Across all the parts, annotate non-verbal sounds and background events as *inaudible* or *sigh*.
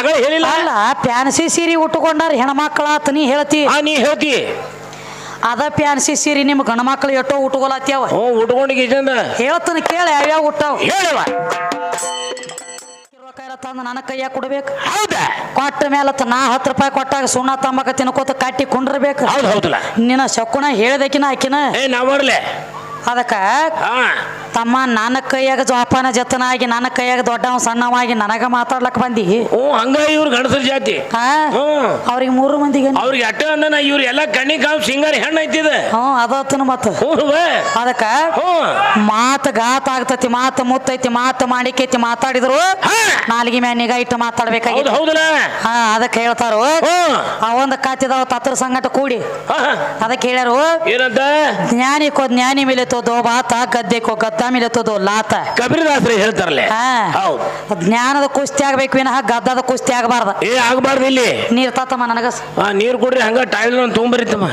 ಆಗ ಹೇಳಿಲ್ಲ. ಅಲ್ಲ ಪ್ಯಾನ್ಸಿ ಸೀರೆ ಉಟ್ಕೊಂಡಾರ ಹೆಣ್ಮಕ್ಳ ಆತ ನೀ ಹೇಳ್ತಿ. ಆ ನೀ ಹೇಳ್ತಿ. ಅದ ಪ್ಯಾನ್ಸಿ ಸೀರೆ ನಿಮ್ ಗಂಡ ಮಕ್ಳು ಎಷ್ಟೋ ಉಟ್ಕೊಳತ್ಯಾವ ಹ್ಞೂ ಉಟ್ಕೊಂಡು ಗೀಜಂದ ಹೇಳ್ತಾನ ಕೇಳ ಯಾವ್ಯಾವ ಉಟ್ಟಾವ. ಹೇಳವ ತಂದು ನನ್ನ ಕೈಯಾಗ ಕೊಡ್ಬೇಕು. ಹೌದಾ? ಕೊಟ್ಟ ಮೇಲೆ ನಾ ಹತ್ತು ರೂಪಾಯಿ ಕೊಟ್ಟಾಗ ಸುಣ್ಣ ತಂಬಕ ತಿನ್ಕೋತ ಕಟ್ಟಿ ಕುಂಡ್ರಬೇಕು. ಹೌದು ಹೌದಲ್ಲ. ನಿನ್ನ ಶಕುನ ಹೇಳ್ದಕಿನ ಆಕಿನ. ಏ ನಾ ಬರ್ಲೆ. ಅದಕ್ಕ ಹಾ. ತಮ್ಮ ನನ್ನ ಕೈಯಾಗ ಜೋಪಾನ ಜತನಾಗಿ ನನ್ನ ಕೈಯಾಗ ದೊಡ್ಡವ ಸಣ್ಣವಾಗಿ ನನಗ ಮಾತಾಡ್ಲಕ್ ಬಂದಿ? ಹ್ಞೂ ಹಂಗ ಇವ್ರು ಗಣಸರ ಜಾತಿ. ಹಾ? ಅವ್ರಿಗೆ ಮೂರು ಮಂದಿಗೆ ಅವ್ರಿಗೆ ಅಟ್ಟ ಅಂದನ ಇವ್ರು ಎಲ್ಲ ಕಣ್ಣಿ ಕಾಮ್ ಸಿಂಗಾರಿ ಹೆಣ್ಣು ಐತಿದ. ಹ್ಞೂ ಅದತ್ತನ ಮತ್ತ ಹ್ಞೂ ಬೇ. ಅದಕ್ಕ ಹ್ಞೂ. ಮಾತ ಗಾತ ಆಗ್ತತಿ ಮಾತು ಮುತ್ತೈತಿ ಮಾತು ಮಾಡಿಕೈತಿ ಮಾತಾಡಿದ್ರು ಹಾ. ನಾಲ್ಗಿ ಮ್ಯಾಗ ನಿಗಾ ಇಟ್ಟು ಹೌದು ಹೌದಲ್ಲ ಹಾ ಅದಕ್ಕೆ ಹೇಳ್ತಾರು. ಆ ಒಂದು ಕಾತಿದಾವ ತತ್ರ ಸಂಗಟ ಕೂಡಿ. ಹಾ, ಹಾ. ಅದಕ್ಕೆ ಹೇಳ್ಯಾರು ಏನಂತ? ಜ್ಞಾನಿಕೋ ಜ್ಞಾನಿ ಮಿಲೆತೋದು ಬಾತ ಗದ್ದೆಕೋ ಗದ್ದ ಮಿಲೆತೋದು ಲಾತ. ಕಬೀರದಾಸರೇ ಹೇಳ್ತಾರಲ್ಲ? ಹಾ. ಹೌದು. ಜ್ಞಾನದ ಕುಸ್ತಿ ಆಗ್ಬೇಕು ವಿನಃ ಗದ್ದದ ಕುಸ್ತಿ ಆಗಬಾರ್ದ. ಏ ಆಗಬಾರ್ದು ಇಲ್ಲಿ. ನೀರ್ ತಾತಮ್ಮ ನನಗ. ಆ ನೀರು ಕೊಡ್ರಿ ಹಂಗ ಟೈಲ್ ತೊಗೊಂಬರಿತಮ್ಮ.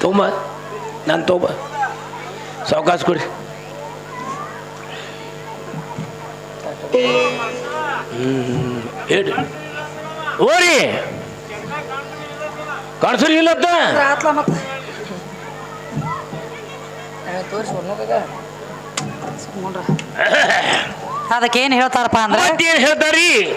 ತೊಂಬ ನಾನು ತೊಂಬ ಸಾವಕಾಶ ಕೊಡ್ರಿ ಹ್ಮ್ ಹೇಳಿ. ಓರಿ. ಕಾಣಿಸ್ರಿ ಇಲ್ಲತ್ತ *coughs* ಅದಕ್ಕೆ ಏನ್ ಹೇಳ್ತಾರಪ್ಪ ಅಂದ್ರೆ ಮತ್ತೇನ್ ಹೇಳ್ತಾರಿ?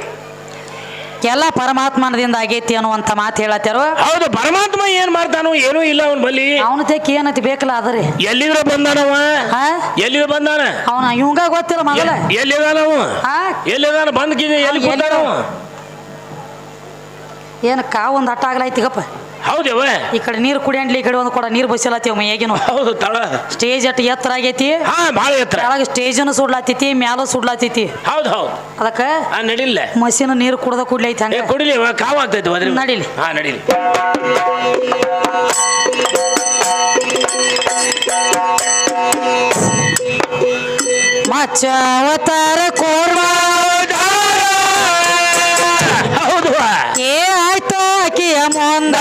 ಎಲ್ಲ ಪರಮಾತ್ಮನದಿಂದ ಆಗೈತಿ ಅನ್ನುವಂತ ಮಾತು ಹೇಳತ್ತಾರ ಹೌದು ಪರಮಾತ್ಮ ಏನ್ ಮಾಡ್ತಾನೋ ಏನೂ ಇಲ್ಲ ಅವನ್ ಬಲ್ಲಿ. ಅವನ ತೆಕ್ ಏನತಿ ಬೇಕಲ್ಲ ಅದರಿ. ಎಲ್ಲಿದ್ರ ಬಂದಾನವ? ಹಾ? ಎಲ್ಲಿದ್ರ ಬಂದಾನ? ಅವನ ಇವಂಗ ಗೊತ್ತಿಲ್ಲ ಮೊದಲ. ಎ- ಎಲ್ಲಿದಾನವ ಹಾ? ಎಲ್ಲಿದಾನ? ಬಂದ್ ಎಲ್ಲಿ ಬಂದಾನವ? ಕೂತಾನವ ಏನ್ ಕಾವು ಒಂದು ಅಟ್ಟ ಆಗ್ಲೈತಿಗಪ್ಪ. ಹೌದವ ಈ ಕಡೆ ನೀರು ಕುಡಿಯಂಡ್ಲಿ ಈ ಕಡೆ ಒಂದು ಕೂಡ ನೀರು ಬಸಿಲತ್ತೀವ ಮೈಯಾಗಿನ ಹೌದು ತಳ. ಸ್ಟೇಜ್ ಅಟ್ ಎತ್ತರ ಆಗೈತಿ. ಹಾ ಭಾಳ ಎತ್ತರ. ಕೆಳಗೆ ಸ್ಟೇಜನ್ನು ಸುಡ್ಲಾತೈತಿ ಮ್ಯಾಲ ಸುಡ್ಲಾತೈತಿ. ಹೌದು ಹೌದು. ಅದಕ್ಕ ಹಾ ನಡಿಲ್ಲ. ಮಸಿನ ನೀರು ಕುಡ್ದ ಕುಡ್ಲೈತಿ ಏ ಹಂಗ. ಕುಡಿಲಿ ವ, ನಡಿಲಿ ಆಗ್ತೈತಿ ಹೋದ್ರಿ ನಡೀಲಿ. ಹಾ ನಡಿಲಿ. ಮಚ್ಚ ಅವತಾರ ಕೋರ್ಮ. ಹೌದು. ಏ ಆಯ್ತು ಆಕಿಯ ಮುಂದ.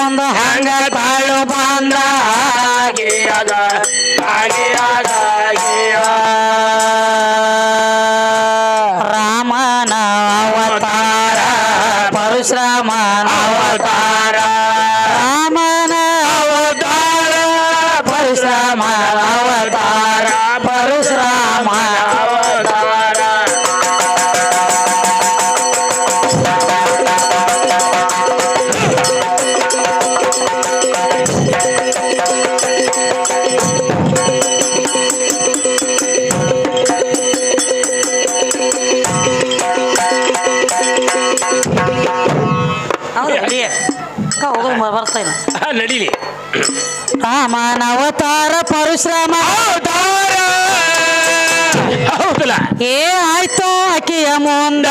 ತಾಯಿ ಮುಂದ ಹೆಂಗ ತಾಳು ಹೌದು *laughs* ಹೋಗೋದು ಬರ್ತಾ ಇಲ್ಲ ಹಾ, ನಡೀಲಿ. ರಾಮನವತಾರ ಪರಶುರಾಮ. ಹೌದಲ್ಲ? ಏ ಆಯ್ತು ಆಕಿಯ ಮುಂದ.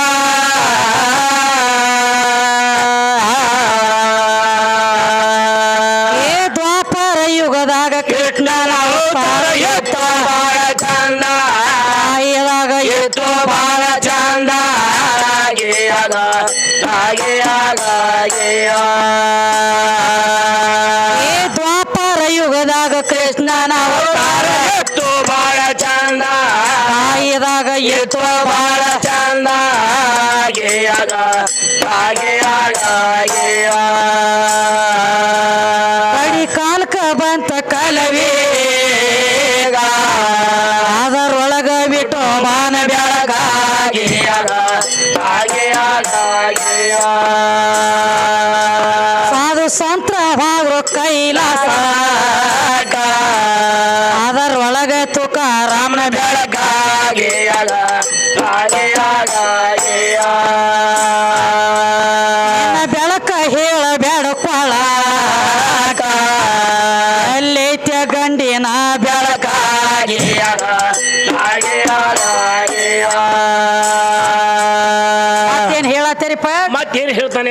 ಬಾಳ ಚಂದ ಹಾಗೆಯಾಗ, ಹಾಗೆಯಾಗ, ಹಾಗೆಯಾಗ.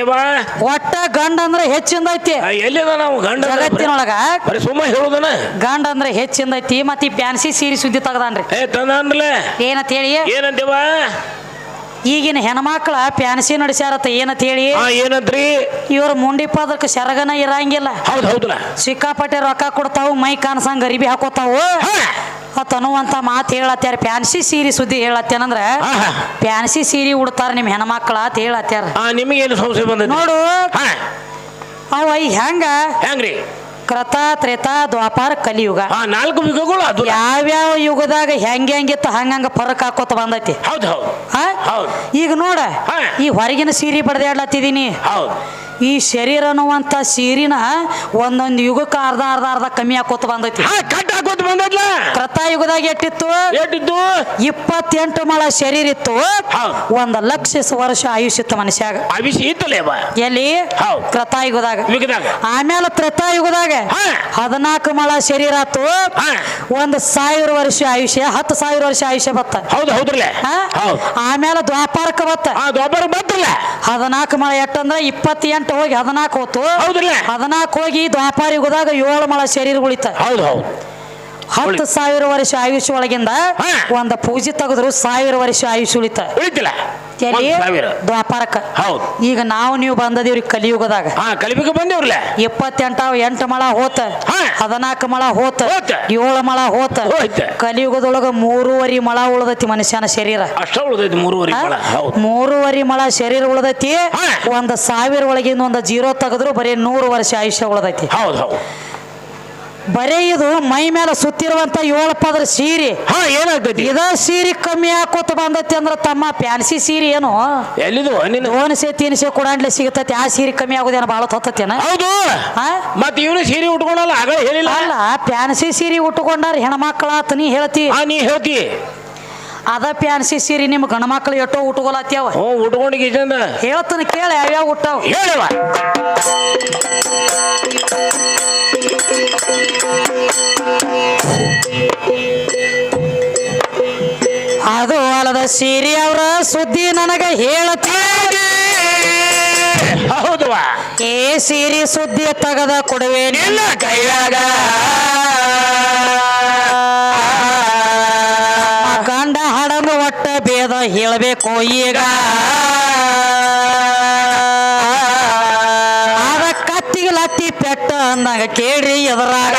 ಮತ್ತೇನ್ ಒಟ್ಟ ಗಂಡ ಅಂದ್ರೆ ಹೆಚ್ಚಿಂದೈತಿ ಎಲ್ಲಿದ ನಾವು ಗಂಡ ಅಂದ್ರೆ ಬರೀ- ಜಗತ್ತಿನೊಳಗ? ಬರೀ ಸುಮ್ಮ ಹೇಳುದನ? ಗಂಡ ಅಂದ್ರೆ ಹೆಚ್ಚಿಂದೈತಿ ಮತ್ತೆ ಈ ಪ್ಯಾನ್ಸಿ ಸೀರೆ ಸುದ್ದಿ ತೆಗದಾನ್ರಿ. ಏ ತಂದ ಅಂದ್ಲೆ ಏನಂತ ಹೇಳಿ? ಏನಂತೇವ? ಈಗಿನ ಹೆಣ್ಮಕ್ಳ ಪ್ಯಾನ್ಸಿ ನಡೆಸ್ಯಾರತ್ತ ಏನಂತ ಹೇಳಿ ಏನಂತ್ರಿ ಇವ್ರ ಮುಂಡಿ ಪದಕ್ಕೆ ಸೆರಗನ ಇರಂಗಿಲ್ಲ. ಹೌದು ಹೌದಲ್ಲ ಸಿಕ್ಕಾಪಟ್ಟೆ ರೊಕ್ಕ ಕೊಡ್ತಾವು ಮೈ ಕಾಣಸಂಗ್ ಗರಿಬಿ ಹಾಕೋತಾವ. ಅತ್ ಅನ್ನುವಂತ ಮಾತು ಹೇಳತ್ಯಾರ. ಪ್ಯಾನ್ಸಿ ಸೀರೆ ಸುದ್ದಿ ಹೇಳತ್ತೇನಂದ್ರ. ಪ್ಯಾನ್ಸಿ ಸೀರೆ ಉಡ್ತಾರ ನಿಮ್ ಹೆಣ್ಮಕ್ಳ ಅಂತ ಹೇಳತ್ಯಾರ. ನಿಮಗೆ ನಿಮಗೇನು ಸಂಶಯ ಬಂದ ನೋಡು. ಅವ ಹೆಂಗ? ಹೆಂಗ್ರಿ? ಕ್ರತ ತ್ರೇತ ದ್ವಾಪಾರ ಕಲಿಯುಗ. ಹಾ ನಾಲ್ಕು ಯುಗಗಳು ಅದು. ಯಾವ್ಯಾವ ಯುಗದಾಗ ಹೆಂಗೆ ಹೆಂಗಿತ್ತು ಹಂಗಂಗ ಫರಕ್ ಹಾಕೋತ ಬಂದೈತಿ. ಹೌದು ಹೌದು. ಆ? ಹೌದ್. ಈಗ ನೋಡ ಈ ಹೊರಗಿನ ಸೀರೆ ಬಡ್ದಾಡ್ಲತ್ತಿದೀನಿ ಹೌದ್. ಈ ಶರೀರ ಅನ್ನುವಂತ ಸೀರಿನ ಒಂದೊಂದು ಯುಗಕ್ಕೆ ಅರ್ಧ ಅರ್ಧ ಅರ್ಧ ಕಮ್ಮಿ ಹಾಕೋತ ಬಂದೈತಿ. ಕೃತಯುಗದಾಗ ಎಟ್ಟಿತ್ತು? ಎಟ್ಟಿತ್ತು. ಇಪ್ಪತ್ತೆಂಟು ಮಳ ಶರೀರ ಇತ್ತು. ಒಂದ್ ಲಕ್ಷ ವರ್ಷ ಆಯುಷ್ ಇತ್ತು ಮನುಷ್ಯಾಗ. ಅವಿಸಿ ಇತ್ತಲೇ ಬಾ ಎಲ್ಲಿ? ಹೌದ್. ಯುಗದಾಗ ಯುಗದಾಗ. ಆಮೇಲೆ ತ್ರೇತಾಯುಗದಾಗ. ಹದಿನಾಲ್ಕು ಮಳ ಶರೀರ ಆತು. ಒಂದ್ ಸಾವಿರ ವರ್ಷ ಆಯುಷ್ಯ ಹತ್ತು ಸಾವಿರ ವರ್ಷ ಆಯುಷ್ಯ ಬತ್ತ. ಹೌದು ಹೌದ್ರಲ್ಲ? ಆಮೇಲೆ ದ್ವಾಪಾರಕ್ಕೆ ಬತ್ತ. ಹದಿನಾಲ್ಕು ಮಳ ಎಟ್ಟಂದ್ರ ಇಪ್ಪತ್ತೆಂಟು ಹೋಗಿ ಹದಿನಾಲ್ಕು ಹೋತು. ಹೌದಿಲ್ಲ. ಹದಿನಾಲ್ಕು ಹೋಗಿ ದ್ವಾಪಾರಿ ಯುಗದಾಗ ಏಳು ಮಳ ಶರೀರ ಉಳಿತ ಹೌದು ಹೌದು. ಹತ್ತು ಸಾವಿರ ವರ್ಷ ಆಯುಷ್ಯ ಒಳಗಿಂದ ಒಂದು ಒಂದ್ ಪೂಜೆ ತೆಗೆದ್ರು ಸಾವಿರ ವರ್ಷ ಆಯುಷ್ಯ ಉಳಿತ ಉಳಿತಿಲ್ಲ. ಎಲ್ಲಿ ಹೌದು ಸಾವಿರ. ಹೌದ್. ಈಗ ನಾವು ನೀವು ಬಂದದೀವ್ರಿ ಕಲಿಯುಗದಾಗ. ಹಾ ಕಲಿಬೇಕು ಬಂದೇವ್ರಲ್ಲ? ಇಪ್ಪತ್ತೆಂಟ ಎಂಟು ಮಳ ಹೋತ. ಹಾ. ಹದಿನಾಲ್ಕು ಮಳ ಹೋತ. ಹೋತ. ಏಳು ಮಳ ಹೋತ. ಹೋಯ್ತ. ಕಲಿಯುಗದೊಳಗ ಮೂರುವರಿ ಮಳ ಉಳ್ದೈತಿ ಮನುಷ್ಯನ ಶರೀರ. ಅಷ್ಟ ಉಳ್ದೈತಿ ಮೂರುವರೆ ಆ? ಮಳ ಹೌದ್. ಮೂರುವರಿ ಮಳ ಶರೀರ ಉಳದೈತಿ. ಹಾ. ಒಂದ್ ಸಾವಿರ ಒಳಗಿಂದ ಒಂದ್ ಜೀರೋ ತೆಗೆದ್ರು ಬರೀ ನೂರು ವರ್ಷ ಆಯುಷ್ಯ ಉಳದೈತಿ. ಹೌದು ಹೌದ್. ಬರೀ ಇದು ಮೈ ಮೇಲೆ ಸುತ್ತಿರುವಂತ ಏಳು ಪದ್ರ ಸೀರೆ. ಹಾ ಏನಾಗ್ತೈತಿ? ಇದ ಸೀರೆ ಕಮ್ಮಿ ಹಾಕೋತ ಬಂದೈತಿ ಅಂದ್ರ ತಮ್ಮ ಪ್ಯಾನ್ಸಿ ಸೀರೆ ಏನು? ಎಲ್ಲಿದು? ನಿನ್ನ ಓನಸೆ ತಿನಿಸೆ ಕೊಡಾಂಡ್ಲೆ ಸಿಗತೈತಿ. ಆ ಸೀರೆ ಕಮ್ಮಿ ಆಗೋದೇನ ಭಾಳ ಹೊತ್ತೈತೇನ ಹೌದು? ಮತ್ ಇವನು ಸೀರೆ ಉಟ್ಕೊಳಲ್ಲ ಆಗ ಹೇಳಿಲ್ಲ. ಅಲ್ಲ ಪ್ಯಾನ್ಸಿ ಸೀರೆ ಉಟ್ಕೊಂಡಾರ ಹೆಣ್ಮಕ್ಳ ಆತ ನೀ ಹೇಳ್ತಿ. ಆ ನೀ ಹೇಳ್ತಿ. ಅದ ಪ್ಯಾನ್ಸಿ ಸೀರೆ ನಿಮ್ ಗಣಮಕ್ಳು ಎಷ್ಟೋ ಉಟ್ಕೊಳತ್ಯಾವ. ಹ್ಞೂ ಉಟ್ಕೊಂಡಿಗೆ ಚಂದ ಹೇಳ್ತಾನ ಕೇಳ ಯಾವ್ಯಾವ ಹುಟ್ಟಾವ ಹೇಳವ ಅದು ಅಲ್ಲದ ಸೀರೆ ಅವರ ಸುದ್ದಿ ನನಗ ಹೇಳತಿ. ಹೌದವಾ. ಏ ಸೀರೆ ಸುದ್ದಿ ತಗದ ಕೊಡುವೆ ನಿನ್ನ ಕೈಯಾಗ. ಗಂಡ ಹಡನು ಒಟ್ಟ ಭೇದ ಹೇಳಬೇಕು ಈಗ. ಅಂದಂಗ ಕೇಳ್ರಿ ಎದುರಾಗ.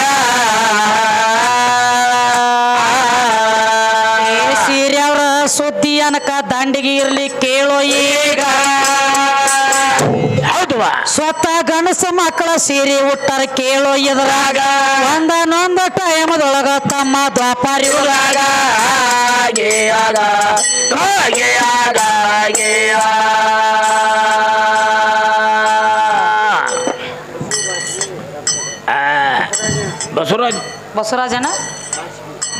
ಏ ಸೀರೆ ಸುದ್ದಿ ಅನಕ ದಂಡಿಗೆ ಇರ್ಲಿ ಕೇಳೋ ಈಗ. ಸ್ವತಃ ಗಣಸ ಮಕ್ಕಳ ಸೀರೆ ಉತ್ತರ ಕೇಳೋ ಎದುರಾಗ. ಒಂದ ನೊಂದ ಟೈಮದೊಳಗ ತಮ್ಮ ದ್ವಾಪಾರಿ ಆಗ. ಬಸವರಾಜ್. ಬಸವರಾಜನ?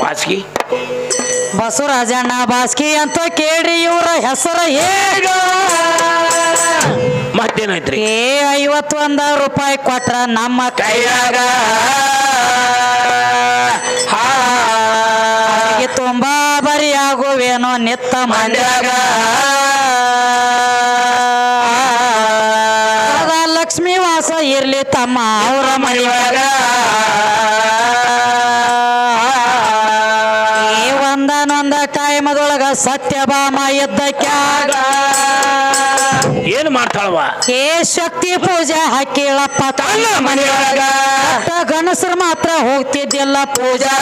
ಬಾಸ್ಕಿ. ಬಸವರಾಜಣ್ಣ ಬಾಸ್ಕಿ ಅಂತ ಕೇಳಿ ಇವರ ಹೆಸರು ಹೇಗ ಮತ್ತೇನಾಯ್ತ್ರಿ? ಏ ಐವತ್ತೊಂದ ರೂಪಾಯಿ ಕೊಟ್ರ ನಮ್ಮ ಕೈಯಾಗ. ಹಾಗೆ ತುಂಬಾ ಬರಿ ಆಗುವೇನೋ ನಿತ್ತ ಮಂಡ್ಯಾಗ. ಲಕ್ಷ್ಮೀ ವಾಸ ಇರ್ಲಿ ತಮ್ಮ ಅವರ ಮನೆಯೊಳಗ ಸತ್ಯಭಾಮ ಎದ್ದಕ್ಯಾಗ ಏನ್ ಮಾಡ್ತಾಳವ ಏ ಶಕ್ತಿ ಪೂಜೆ ಹಾಕಿಳಪ್ಪ ತನ್ನ ಮನೆಯೊಳಗ. ಗಣಸರು ಮಾತ್ರ ಹೋಗ್ತಿದ್ದಿಲ್ಲ ಪೂಜಾ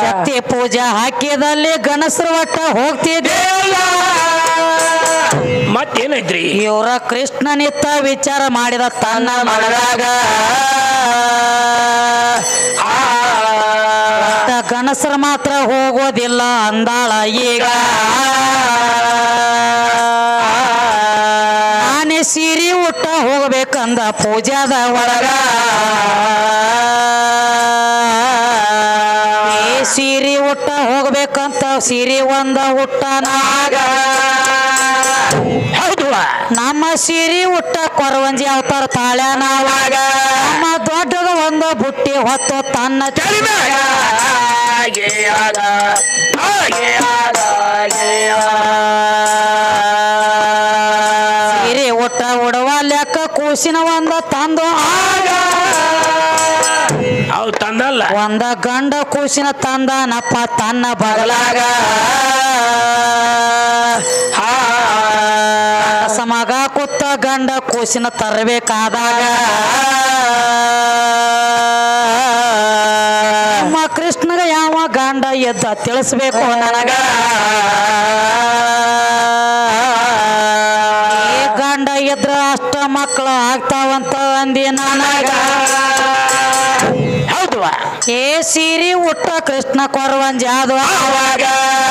ಶಕ್ತಿ ಪೂಜೆ ಹಾಕಿದಲ್ಲಿ ಗಣಸರು ಒಟ್ಟ ಹೋಗ್ತಿದ್ದಿಲ್ಲ ಮತ್ತೇನಾಯ್ತ್ರಿ ಇವರ ಕೃಷ್ಣನಿತ್ತ ವಿಚಾರ ಮಾಡಿದ ತನ್ನ ಮನದಾಗ. ಗಣಸರು ಮಾತ್ರ ಹೋಗೋದಿಲ್ಲ ಅಂದಾಳ ಈಗ. ನಾನೇ ಸೀರೆ ಉಟ್ಟ ಹೋಗಬೇಕಂದ ಪೂಜಾದ ಒಳಗ. ಸೀರಿ ಉಟ್ಟ ಹೋಗ್ಬೇಕಂತ ಸೀರೆ ಒಂದ ಉಟ್ಟನಾಗ ಹೌದವಾ ನಮ್ಮ ಸಿರಿ ಉಟ್ಟ ಕೊರವಂಜಿ ಅವತಾರ ತಾಳ್ಯಾನವಾಗ ನಮ್ಮ ದೊಡ್ಡದ ಒಂದು ಬುಟ್ಟಿ ಹೊತ್ತು ತನ್ನ ಸಿರಿ ಊಟ ಉಡವ ಲೆಕ್ಕ ಕೂಸಿನ ಒಂದು ತಂದು. ಒಂದ ಗಂಡ ಕೂಸಿನ ತಂದನಪ್ಪ ತನ್ನ ಬಗಲಾಗ ಸಮಗ ಕೂತ ಗಂಡ ಕೂಸಿನ ತರಬೇಕಾದಾಗ. ನಮ್ಮ ಕೃಷ್ಣಗ ಯಾವ ಗಂಡ ಎದ್ದ ತಿಳಿಸ್ಬೇಕು ನನಗ. ಗಂಡ ಎದ್ರ ಅಷ್ಟ ಮಕ್ಕಳು ಆಗ್ತಾವಂತ ಅಂದಿ ನನಗ. ಏ ಸೀರಿ ಉಟ್ಟ ಕೃಷ್ಣ ಕೊರವನ್ ಅವಾಗ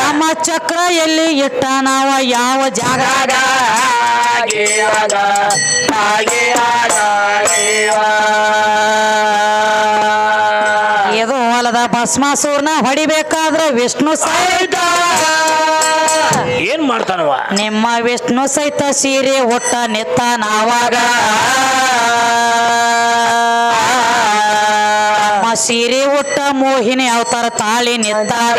ನಮ್ಮ ಚಕ್ರ ಎಲ್ಲಿ ಇಟ್ಟ ನಾವ? ಯಾವ ಜಾಗ? ಇದು ಹೊಲದ ಭಸ್ಮಾಸೂರ್ನ ಹೊಡಿಬೇಕಾದ್ರೆ ವಿಷ್ಣು ಸಹಿತ. ಏನ್ ಮಾಡ್ತಾನವ? ನಿಮ್ಮ ವಿಷ್ಣು ಸಹಿತ ಸೀರೆ ಹುಟ್ಟ ನಿತ್ತ ನಾವಾಗ. ಸೀರೆ ಉಟ್ಟ ಮೋಹಿನಿ ಅವತಾರ ತಾಳಿ ನಿಂತಾರ.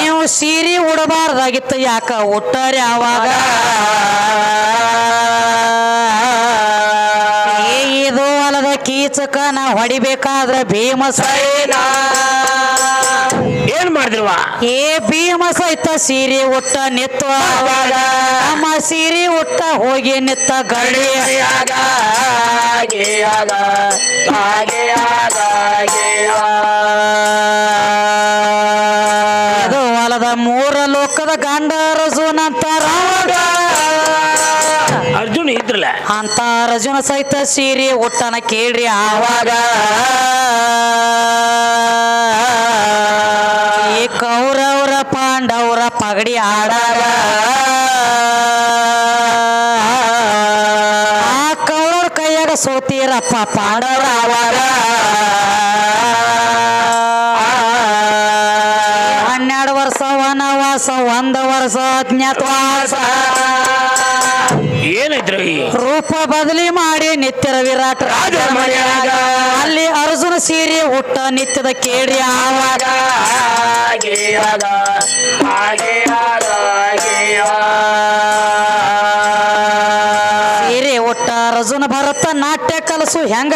ನೀವು ಸೀರೆ ಉಡಬಾರ್ದಾಗಿತ್ತು, ಯಾಕ ಹುಟ್ಟರಿ ಅವಾಗ? ಏ, ಇದು ಕೀಚಕ ಕೀಚಕನ ಹೊಡಿಬೇಕಾದ್ರೆ ಭೀಮ ಏನ್ ಮಾಡಿದ್ರವ? ಏ ಭೀಮ ಸಹಿತ ಸೀರೆ ಉಟ್ಟ ನಿತ್ತ ನಮ್ಮ ಸೀರೆ ಉಟ್ಟ ಹೋಗಿ ನಿತ್ತ ಗಡಿ. ಅದು ಹೊಲದ ಮೂರ ಲೋಕದ ಗಂಡ ರಜುನಂತಾರ ಅರ್ಜುನ್ ಇದ್ರಲ್ಲ? ಅಂತ ರಜುನ ಸಹಿತ ಸೀರೆ ಉಟ್ಟನ ಕೇಳ್ರಿ ಆವಾಗ. ಪಗಡಿ ಆಡಾರ ಆ ಕೌರವ್ರ ಕೈಯಾಗ ಸೋತೀರಪ್ಪ ಪಾಂಡವರ ಆವಾರ. ಹನ್ನೆರಡು ವರ್ಷ ವನವಾಸ ಒಂದು ವರ್ಷ ಅಜ್ಞಾತವಾಸ ಏನಿದ್ರು ರೂಪ ಬದಲಿ ಮಾಡಿ ನಿತ್ಯರ ವಿರಾಟ್ ರಾಜ ಅಲ್ಲಿ ಅರ್ಜುನ ಸೀರೆ ಹುಟ್ಟ ನಿತ್ಯದ ಕೇಳಿ ಆವಾಗ ಕಲಸು ಹೆಂಗ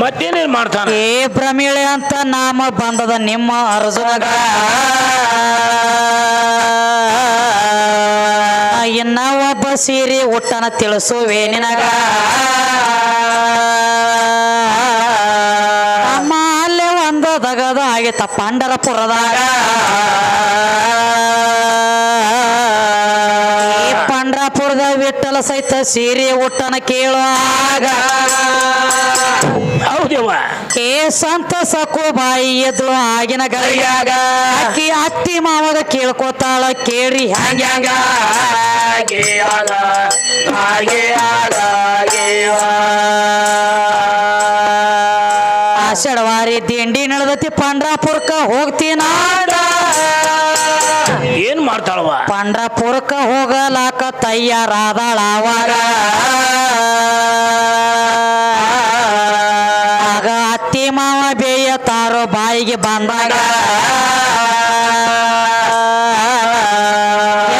ಮತ್ತೇನೇನ್ ಮಾಡ್ತಾನ? ಏ ಪ್ರಮಿಳೆ ಅಂತ ನಾಮ ಬಂದದ ನಿಮ್ಮ ಅರ್ಜುನಗ ಇನ್ನ ಒಬ್ಬ ಸೀರೆ ಉಟ್ಟನ ತಿಳಿಸುವೆ ನಿನಗ ಅಮ್ಮ ಅಲ್ಲೇ ಒಂದು ದಗದ ಆಗಿತ್ತ ಪಂಡರಪುರದಾಗ. ಸಹಿತ ಸೀರೆ ಊಟನ ಕೇಳುವಾಗ ಸಂತ ಸಕು ಬಾಯಿ ಆಗಿನ ಗರಿಯಾಗ. ಅಕ್ಕಿ ಅತ್ತಿ ಮಾವಾಗ ಕೇಳ್ಕೊತಾಳ ಕೇಳಿ ಹ್ಯಾಂಗ ಆಷಾಢವಾರಿ ದಿಂಡಿ ನಡೆದತಿ ಪಂಡ್ರಾಪುರಕ್ಕ ಹೋಗ್ತೀನ ಏನ್ ಮಾಡ್ತಾಳವ ಹೋಗಲಾಕ ತಯ್ಯಾರಾದಾಳ ಅವಾಗ ಆಗ ಅತ್ತಿ ಮಾವ ಬೇಯ ತಾರೋ ಬಾಯಿಗೆ ಬಂದಾಗ.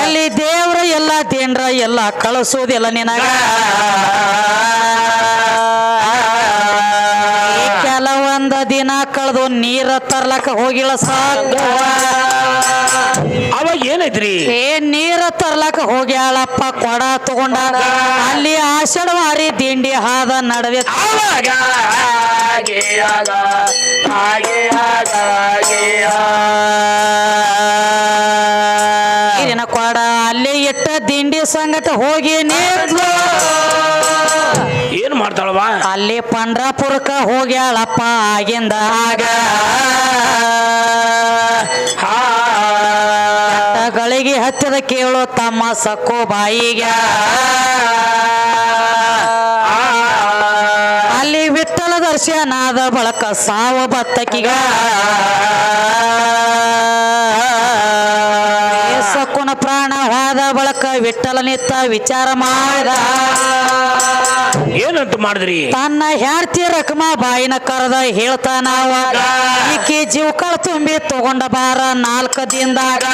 ಎಲ್ಲಿ ದೇವ್ರ, ಎಲ್ಲ ತಿಂಡ್ರ ಎಲ್ಲ ಕಳಿಸೋದಿಲ್ಲ ನಿನಗ. ಕೆಲವೊಂದ ದಿನ ಕಳೆದು ನೀರ ತರ್ಲಕ್ಕ ಹೋಗಿಲ್ಲ ಸಾಕು. ಅವಾಗ ಏನೈತ್ರಿ ಏ ನೀರ ತರ್ಲಾಕ ಹೋಗ್ಯಾಳಪ್ಪ ಕೊಡ ತಗೊಂಡ ಅಲ್ಲಿ ಆಷಾಢವಾರಿ ದಿಂಡಿ ಹಾದ ನಡುವೆ ಅವಾಗ ನೀರಿನ ಕೊಡ ಅಲ್ಲಿ ಇಟ್ಟ ದಿಂಡಿ ಸಂಗತ ಹೋಗಿ ನೀರ್ಲು ಏನ್ ಮಾಡ್ತಾಳವ ಅಲ್ಲಿ ಪಂಡ್ರಾಪುರಕ್ಕ ಹೋಗ್ಯಾಳಪ್ಪ ಆಗಿಂದ ಆಗ. ಕೇಳು ತಮ್ಮ ಸಕ್ಕು ಬಾಯಿಗೆ. ಅಲ್ಲಿ ವಿಠಲ ದರ್ಶನಾದ ಬಳಕ ಸಾವ ಬತ್ತಕಿಗ. ಸಕ್ಕುನ ಪ್ರಾಣ ಹೋದ ಬಳಕ ವಿಠಲ ನಿತ್ತ ವಿಚಾರ ಮಾಡಿದ. ಏನಂತ ಮಾಡಿದ್ರಿ? ತನ್ನ ಹೆಂಡತಿ ರಕಮ ಬಾಯಿನ ಕರೆದ ಹೇಳ್ತಾನ ಅವೆ ಜೀವಕಳ ತುಂಬಿ ತಗೊಂಡ ಬಾರ ನಾಲ್ಕು ದಿನದಾಗ.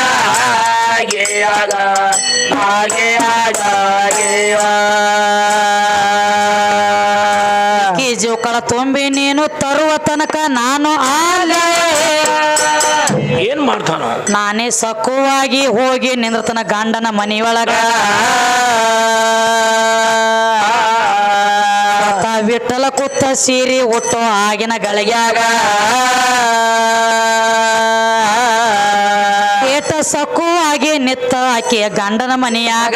ಈಕಿ ಜೀವಕಳ ತುಂಬಿ ನೀನು ತರುವ ತನಕ ನಾನು ಆಲೆ. ಏನ್ ಮಾಡ್ತಾನ? ನಾನೇ ಸಕ್ಕುವಾಗಿ ಹೋಗಿ ನಿಂದ್ರತನ ಗಂಡನ ಮನಿಯೊಳಗ. ವಿಠಲ ಕುತ್ತ ಸೀರಿ ಹುಟ್ಟು ಆಗಿನ ಗಳಿಗ್ಯಾಗ. ಏತ ಸಕುವಾಗಿ ನಿತ್ತ ಆಕೆಯ ಗಂಡನ ಮನೆಯಾಗ.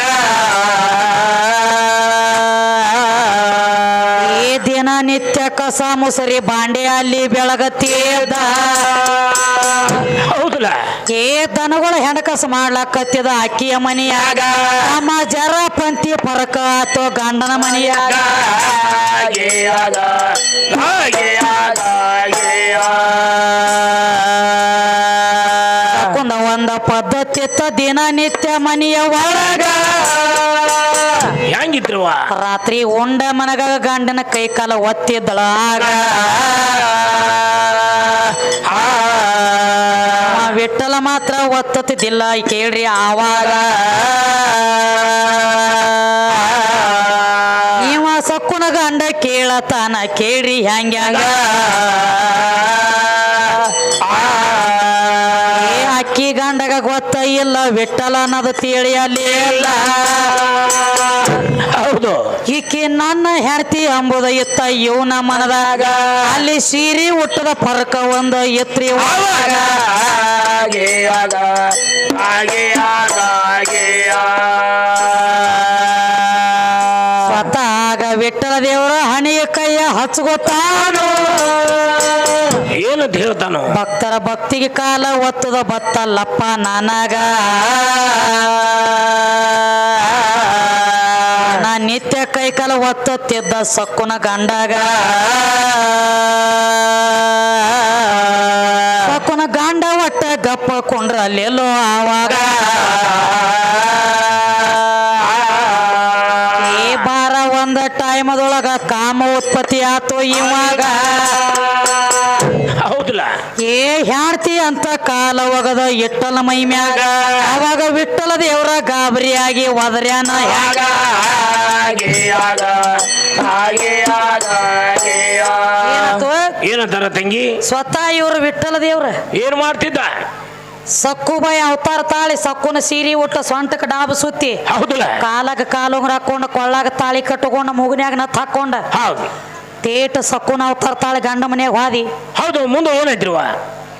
ದಿನ ನಿತ್ಯ ಕಸ ಮುಸರಿ ಬಾಂಡೆ ಅಲ್ಲಿ ಬೆಳಗತ್ತಿದ್ದ. ಹೌದಲ್ಲ? ಏ ದನಗಳ ಹೆಣಕಸ ಮಾಡ್ಲಕತ್ತಿದ ಅಕ್ಕಿಯ ಮನೆಯಾಗ. ನಮ್ಮ ಜರ ಪಂತಿ ಪರಕ ಅಥವಾ ಗಂಡನ ಮನೆಯಾಗ. ಒಂದ ಪದ್ಧತಿ ದಿನ ದಿನನಿತ್ಯ ಮನೆಯ ಒಳಗ. ಹೆಂಗಿದ್ರವ? ರಾತ್ರಿ ಉಂಡ ಮನಗ ಗಂಡನ ಕೈ ಕಾಲ ಒತ್ತಿದ್ದಳ. ವಿಟ್ಟಲ ಮಾತ್ರ ಒತ್ತತಿದ್ದಿಲ್ಲ ಕೇಳ್ರಿ ಆವಾಗ. ನೀವ ಸಕ್ಕುನ ಗಂಡ ಕೇಳತಾನ, ಕೇಳ್ರಿ ಹ್ಯಾಂಗ್ಯಾಂಗ. ಏ ಅಕ್ಕಿ ಗಂಡಗ ಗೊತ್ತ ಇಲ್ಲ ವಿಠಲ ಅನ್ನೋದು ತಿಳಿ ಅಲ್ಲಿ ಇಲ್ಲ. ಹೌದು. ಈಕೆ ನನ್ನ ಹೆಂಡತಿ ಅಂಬುದ ಇತ್ತ ಇವನ ಮನದಾಗ. ಅಲ್ಲಿ ಸೀರೆ ಹುಟ್ಟದ ಫರಕ ಒಂದ ಎತ್ರಿ ಸ್ವತಃ ವಿಠಲ ದೇವರ ಹಣೆಯ ಕೈಯ ಹಚ್ಕೋತಾನು. ಏನು ದೇವತಾನು? ಭಕ್ತರ ಭಕ್ತಿಗೆ ಕಾಲ ಒತ್ತದ ಬತ್ತಲ್ಲಪ್ಪ ನನಗ. ನಾ ನಿತ್ಯ ಕೈ ಕಾಲ ಒತ್ತುತ್ತಿದ್ದ ಸಕ್ಕುನ ಗಂಡಗ. ಸಕ್ಕುನ ಗಂಡ ಒಟ್ಟ ಗಪ್ಪ ಕೊಂಡ್ರ ಅಲ್ಲೆಲ್ಲೋ ಆವಾಗ. ಈ ಬಾರ ಒಂದ ಟೈಮದೊಳಗ ಕಾಮ ಉತ್ಪತ್ತಿ ಆತು ಇವಾಗ. *laughs* ಹೌದಲ್ಲ ಏ ಹ್ಯಾಡ್ತಿ ಅಂತ ಕಾಲ ಒಗದ ಇಟ್ಟಲ ಮೈ ಮ್ಯಾಗ. ಅವಾಗ ವಿಟ್ಟಲ ದೇವ್ರ ಗಾಬರಿಯಾಗಿ ಒದರ್ಯಾನ ಹ್ಯಾಗ? ಏನಂತಾರ ತಂಗಿ? ಸ್ವತಃ ಇವ್ರು ವಿಠಲ ದೇವ್ರ. ಏನ್ ಮಾಡ್ತಿದ್ದ? ಸಕ್ಕುಬಾಯಿ ಅವತಾರ ತಾಳಿ ಸಕ್ಕುನ ಸೀರಿ ಉಟ್ಟ ಸ್ವಂತಕ್ಕೆ ಡಾಬ ಸುತ್ತಿ. ಹೌದಲ್ಲ ಕಾಲಾಗ ಕಾಲುಂಗ್ರ ಹಾಕೊಂಡ ಕೊಳ್ಳಾಗ ತಾಳಿ ಕಟ್ಟಕೊಂಡ ಮುಗನ್ಯಾಗ ನತ್ ಹಾಕೊಂಡ. ಹೌದು. ತೇಟ ಸಕ್ಕು ನಾವು ತರ್ತಾಳೆ ಗಂಡ ಮನೆಯಾಗ ಹಾದಿ ಹೌದು ಮುಂದೆ ಏನೈತ್ರಿವ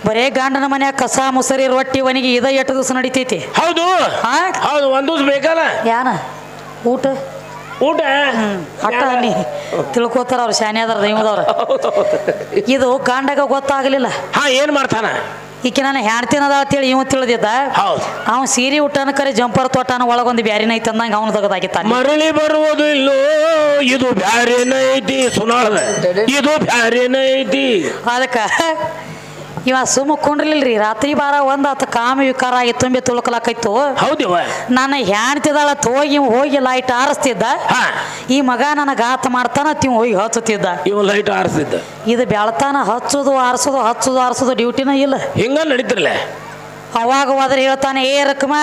ಬರೇ ಗಂಡನ ಮನ್ಯಾಗ ಕಸ ಮುಸರಿ ರೊಟ್ಟಿ ಒಣಗಿ ಇದ ಎಷ್ಟು ದಿವಸ ನಡಿತೈತಿ? ಹೌದು. ಹಾ? ಹೌದು ಒಂದ್ ದಿವ್ಸ ಬೇಕಲ್ಲ? ಯಾನ? ಊಟ? ಊಟ? ಅಟ್ಟ ನೀ ತಿಳ್ಕೊತಾರ ಅವ್ರು ಶಾನೆ ಅದಾರ ದೈವದವ್ರ ಇದು ಗಂಡಗ ಗೊತ್ತಾಗಲಿಲ್ಲ. ಹಾ ಏನ್ ಮಾಡ್ತಾನ? ಈಕೆ ನಾನು ಹೆಣ್ತಿನ ಅದ ಅಂತೇಳಿ ಇವ್ ತಿಳಿದಿದ್ದ. ಹೌದು. ಅವ ಸೀರೆ ಉಟ್ಟನ ಕರೆ ಜಂಪರ್ ತೋಟನ ಒಳಗೊಂದು ಬ್ಯಾರಿನ ಐತೆ ಅಂದಂಗ ಅವನು ತೆಗೆದಾಗಿತ್ತ ಮರಳಿ ಬರುವುದು ಇಲ್ಲೋ ಇದು ಬ್ಯಾರೇನ ಐತಿ ಸುನಾಳದ ಇದು ಬ್ಯಾರೇನ ಐತಿ. ಅದಕ್ಕ ಇವ ಸುಮ್ಮ ಕುಂಡ್ರಲಿಲ್ರಿ. ರಾತ್ರಿ ಬಾರ ಒಂದ್ ಆತ ಕಾಮ ವಿಕಾರ ಆಗಿ ತುಂಬಿ ತುಳುಕಲಾಕೈತು. ಹೌದಿವ ನನ್ನ ಹೆಣ್ತಿದಾಳ ಹೋಗಿ ಇವ್ ಹೋಗಿ ಲೈಟ್ ಆರಿಸ್ತಿದ್ದ. ಈ ಮಗ ನನ್ನ ಗಾತ ಮಾಡ್ತಾನ ತಿವ್ ಹೋಗಿ ಹಚ್ಚುತ್ತಿದ್ದ. ಇವ ಲೈಟ್ ಆರಿಸಿದ್ದ ಇದು ಬೆಳತಾನ ಹಚ್ಚುದು ಆರಿಸೋದು ಹಚ್ಚೋದು ಆರಿಸೋದು ಡ್ಯೂಟಿನ ಇಲ್ಲ. ಹಿಂಗ ನಡೀತಿರ್ಲೆ ಅವಾಗ ಹೋದ್ರೆ ಹೇಳ್ತಾನೆ ಏ ರಕ್ಮ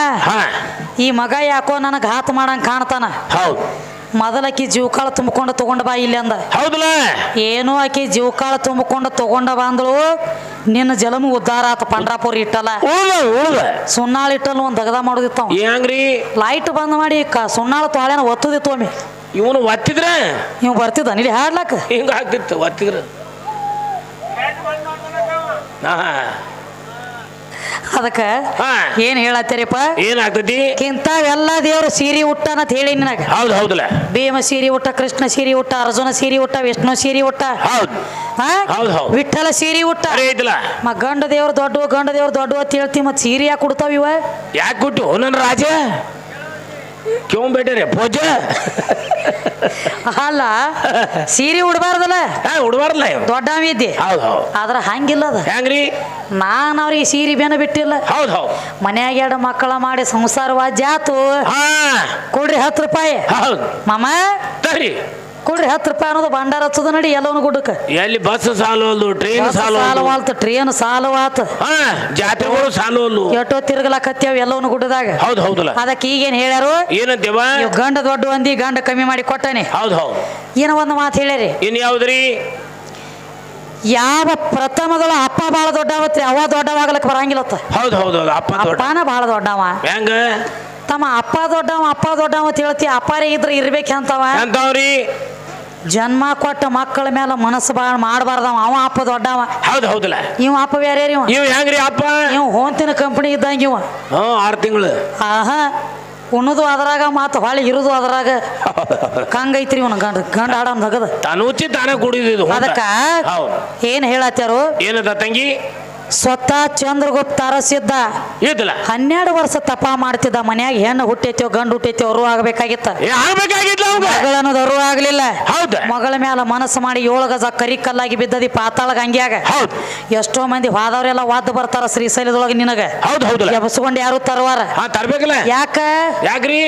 ಈ ಮಗ ಯಾಕೋ ನನಗೆ ಹಾತ್ ಮಾಡಂಗ್ ಕಾಣ್ತಾನ? ಹೌದು. ಮೊದಲಕ್ಕಿ ಜೀವಕಾಳ ತುಂಬಿಕೊಂಡು ತಗೊಂಡ ಬಾ ಇಲ್ಲಿ ಅಂದ. ಹೌದಲ್ಲ ಏನೋ ಆಕಿ ಜೀವಕಾಳ ತುಂಬಿಕೊಂಡು ತಗೊಂಡ ಬಂದಳು ನಿನ್ನ ಜಲಮ ಉದ್ಧಾರ ಆತ ಪಂಡ್ರಾಪುರ ಇಟ್ಟಲ್ಲ. ಸುನ್ನಾಳ ಸುಣ್ಣಾಳ ಇಟ್ಟಲ್ಲ ಒಂದ್ ದಗದ ಮಾಡೋದಿತ್ತು. ಹೆಂಗ್ರಿ ಲೈಟ್ ಬಂದ್ ಮಾಡಿ ಕ ಸುಣ್ಣಾಳ ತೊಳೆನ ಒತ್ತದಿತ್ತು ಒಮ್ಮೆ. ಇವನು ಒತ್ತಿದ್ರ? ನೀವು ಬರ್ತಿದ್ದ ನಿಲ್ಲಿ ಹಾಡ್ಲಾಕ. ಹಿಂಗ ಆಗ್ತಿತ್ತು ಒತ್ತಿದ್ರ. ಹಾ ಅದಕ್ಕ ಹಾ. ಏನ್ ಹೇಳತ್ತೀರಿಪ್ಪ? ಕಿಂತ ಇಂಥವೆಲ್ಲ ದೇವ್ರು ಸೀರೆ ಹುಟ್ಟ ಅಂತ ಹೇಳಿ ನಿನಗ. ಹೌದು ಹೌದಲ್ಲ. ಭೀಮ ಸೀರೆ ಉಟ್ಟ ಕೃಷ್ಣ ಸೀರೆ ಉಟ್ಟ ಅರ್ಜುನ ಸೀರೆ ಉಟ್ಟ ವಿಷ್ಣು ಸೀರೆ ಉಟ್ಟ. ಹೌದು. ಹಾ? ಹೌದ್ ಹೌದ್. ವಿಠಲ ಸೀರೆ ಉಟ್ಟ. ಅರೆ ಐತಲ್ಲ. ಮ ಗಂಡ ದೇವ್ರ ದೊಡ್ಡ ಗಂಡ ದೇವ್ರ ದೊಡ್ಡ ಅಂತ ಹೇಳ್ತಿ ಮತ್ ಸೀರೆ ಯಾಕೆ ಕೊಡ್ತಾವ ಇವ? ಯಾಕೆ ಕೊಟ್ಟು? ನನ್ನ ರಾಜ? ಕ್ಯೂ ಬೇಟರೆ ಪೋಜ ಅಲ್ಲ ಸೀರೆ ಉಡಬಾರ್ದಲ್ಲ? ಹಾ ದೊಡ್ಡ ದೊಡ್ಡವ ಇದ್ದಿ ಹೌದು ಹೌದು. ಆದ್ರ ಹಂಗಿಲ್ಲ ಅದ. ಹೆಂಗ್ರಿ? ನಾನು ಅವ್ರಿಗೆ ಸೀರೆ ಬೇನ ಬಿಟ್ಟಿಲ್ಲ. ಹೌದು ಹೌದು. ಮನ್ಯಾಗ ಎರಡು ಮಕ್ಕಳ ಮಾಡಿ ಸಂಸಾರ ವಾಜ್ಯಾತು ಹಾ. ಕೊಡ್ರಿ ಹತ್ತು ರೂಪಾಯಿ. ಹೌದು. ಮಾಮ. ತರಿ ಕೊಡ್ರಿ ಹತ್ತು ರೂಪಾಯಿ ಅನ್ನೋದು ಭಂಡಾರ ಹಚ್ಚದ ನಡಿ ಎಲ್ಲವನು ಗುಡ್ಡಕ್ಕೆ. ಎಲ್ಲಿ ಬಸ್ ಸಾಲೋಲ್ದು ಟ್ರೈನ್ ಸಾಲು ಸಾಲೋಲ್ದು ಸಾಲವಾಲ್ತು ಟ್ರೇನ್ ಸಾಲವಾತು ಹಾ ಜಾತ್ರೆಗಳು ಸಾಲೋಲ್ಲು ಎಷ್ಟೋ ತಿರುಗಲಾಕತ್ಯಾವ ಎಲ್ಲವನು ಗುಡ್ಡದಾಗ. ಹೌದು ಹೌದಲ್ಲ. ಅದಕ್ಕೆ ಈಗೇನ್ ಹೇಳ್ಯಾರು? ಏನಂತೇವ ಇವ್ ಗಂಡ ದೊಡ್ಡ ಒಂದಿ ಗಂಡ ಕಮ್ಮಿ ಮಾಡಿ ಕೊಟ್ಟನೆ. ಹೌದು ಹೌದು. ಏನೋ ಒಂದು ಮಾತು ಹೇಳ್ಯಾರಿ. ಇನ್ ಯಾವ್ದ್ರಿ? ಯಾವ ಪ್ರಥಮಗಳು ಅಪ್ಪ ಭಾಳ ದೊಡ್ಡವತ್ರಿ ಅವ ದೊಡ್ಡವಾಗ್ಲಕ್ ಬರಂಗಿಲ್ಲತ್ತ. ಹೌದು ಹೌದು ಹೌದು ಅಪ್ಪ ದೊಡ್ಡ. ಅಪ್ಪನ ಭಾಳ ದೊಡ್ಡವ. ಹೆಂಗ? ತಮ್ಮ ಅಪ್ಪ ದೊಡ್ಡವ ಅಪ್ಪ ದೊಡ್ಡವ ಅಂತ ಹೇಳ್ತಿ ಅಪ್ಪಾರೇ ಇದ್ರೆ ಇರ್ಬೇಕಂತವ. ಎಂತವ್ರಿ? ಜನ್ಮ ಕೊಟ್ಟ ಮಕ್ಕಳ ಮೇಲೆ ಮನಸ್ಸು ಬಾಳ ಮಾಡಬಾರ್ದವ. ಅವ ಅಪ್ಪ ದೊಡ್ಡವ. ಹೌದು ಹೌದಲ್ಲ. ಇವ ಅಪ್ಪ ಬೇರೆ ಇವ. ಇವ್ ಹೆಂಗ್ರಿ ಅಪ್ಪ? ಇವ ಹೋಂತಿನ ಕಂಪನಿ ಇದ್ದಂಗ ಇವ. ಆರು ತಿಂಗಳು. ಆಹಾ ಉಣ್ಣದು ಅದ್ರಾಗ ಮಾತು ಹೊಳಿ ಇರುದು ಅದ್ರಾಗ. ಕಂಗೈತ್ರಿ ಇವನು ಗಂಡ ಗಂಡ ಆಡೋನ್ ನಗದ ತಾನು ತಾನೇ ಕುಡಿದಿದ್ದು ಅದಕ್ಕ ಏನ್ ಹೇಳತ್ತಾರು ಏನದ ತಂಗಿ? ಸ್ವತಃ ಚಂದ್ರಗುಪ್ತ ಅರಸಿದ್ದ ಇದಿಲ್ಲ ಹನ್ನೆರಡು ವರ್ಷ ತಪ ಮಾಡ್ತಿದ್ದ ಮನ್ಯಾಗ ಹೆಣ್ಣು ಹುಟ್ಟೈತೋ ಗಂಡು ಹುಟ್ಟೈತೋ ಅವರು ಆಗ್ಬೇಕಾಗಿತ್ತ. ಮಗಳನ್ನೋದು ಅರು ಆಗ್ಲಿಲ್ಲ. ಹೌದ? ಮಗಳ ಮ್ಯಾಲ ಮನಸ್ಸು ಮಾಡಿ ಏಳು ಗಜ ಕರಿ ಕಲ್ಲಾಗಿ ಬಿದ್ದದಿ ಪಾತಾಳ ಹಂಗ್ಯಾಗ. ಹೌದ್? ಎಷ್ಟೋ ಮಂದಿ ಹೋದವ್ರೆಲ್ಲ ವಾದ ಬರ್ತಾರ ಶ್ರೀಶೈಲದೊಳಗೆ ನಿನಗ. ಹೌದು ಹೌದು ಎಬಸ್ಕೊಂಡು ಯಾರು ತರವಾರ? ತರ್ಬೇಕಲ್ಲ? ಯಾಕ? ಯಾಕ್ರಿ?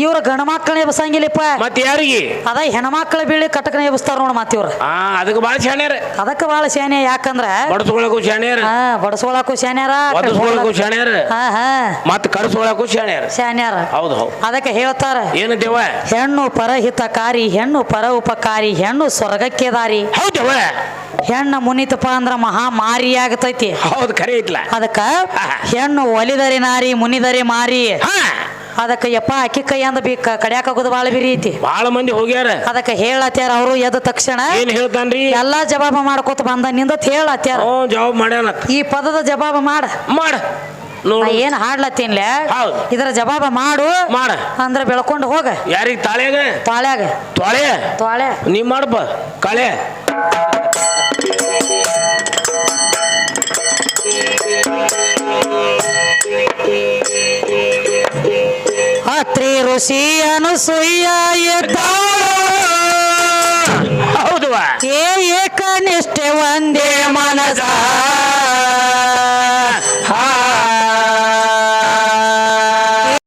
ಇವ್ರ ಗಂಡ ಮಕ್ಕಳನ್ನ ಎಬ್ಸಂಗಿಲ್ಲಪ್ಪ ಮತ್ ಯಾರಿಗೆ? ಅದ ಹೆಣ್ಮಕ್ಳ ಬೀಳಿ ಕಟಕನ ಎಬ್ಸ್ತಾರ ನೋಡ ಮತ್ತಿವ್ರ ಹಾ ಅದಕ್ಕೆ ಭಾಳ ಶಾಣ್ಯಾರ. ಅದಕ್ಕೆ ಬಾಳ ಶಾನೆ ಯಾಕಂದ್ರ ಬಡಸ್ಕೊಳಕು ಶಾಣ್ಯಾರ. ಹಾ ಬಡಸ್ಕೊಳಕು ಶಾನ್ಯಾರ ಒದಸ್ಕೊಳಕು ಶಾಣ್ಯಾರ. ಹಾ ಹಾ. ಮತ್ ಕಡಸ್ಕೊಳಕು ಶಾಣ್ಯಾರ. ಶಾನ್ಯಾರ ಹೌದು ಹೌದು. ಅದಕ್ಕೆ ಹೇಳ್ತಾರ ದೇವ? ಹೆಣ್ಣು ಪರಹಿತಕಾರಿ ಹೆಣ್ಣು ಪರ ಉಪಕಾರಿ ಹೆಣ್ಣು ಸ್ವರ್ಗಕ್ಕೆ ದಾರಿ ಹೌದವ ಹೆಣ್ಣು ಮುನಿತಪ್ಪ ಅಂದ್ರ ಮಹಾ ಮಾರಿ ಆಗತೈತಿ. ಹೌದು ಖರೆ ಐತ್ಲ. ಅದಕ್ಕ ಹೆಣ್ಣು ಒಲಿದರಿ ನಾರಿ ಮುನಿದರಿ ಮಾರಿ. ಹಾ. ಅದಕ್ಕೆ ಯಪ್ಪ ಅಕ್ಕಿ ಕೈ ಅಂದ ಬಿ ಕಡ್ಯಾಕಾಗೋದು ಭಾಳ ಬಿರಿ ಐತಿ. ಬಾಳ ಮಂದಿ ಹೋಗ್ಯಾರ. ಅದಕ್ಕೆ ಹೇಳತ್ಯಾರ ಅವರು ಎದ್ದ ತಕ್ಷಣ ಏನ್ ಹೇಳ್ತಾನ್ರಿ? ಎಲ್ಲಾ ಜವಾಬ ಮಾಡ್ಕೋತ ಬಂದ ನಿಂದ ಹೇಳತ್ಯಾರ. ಹ್ಞೂ ಜವಾಬ್ ಮಾಡ್ಯಾನ ಈ ಪದದ ಜವಾಬ ಮಾಡ. ಮಾಡ. ನಾ ನೋಡು ಏನ್ ಹಾಡ್ಲತ್ತೀನ್ಲೆ? ಹೌದು. ಇದರ ಜವಾಬ ಮಾಡು. ಮಾಡ. ಅಂದ್ರ ಬೆಳ್ಕೊಂಡು ಹೋಗ. ಯಾರಿಗ ತಾಳ್ಯಾಗ? ತಾಳ್ಯಾಗ. ತೊಳೆ. ತಾಳೆ. ನೀ ಮಾಡಪ್ಪ ಕಳೆ. ಅತ್ರಿ ಋಷಿ ಅನುಸೂಯ ಹೌದು ಏ ಏಕನಿಷ್ಠೆ ಒಂದೇ ಮನಸ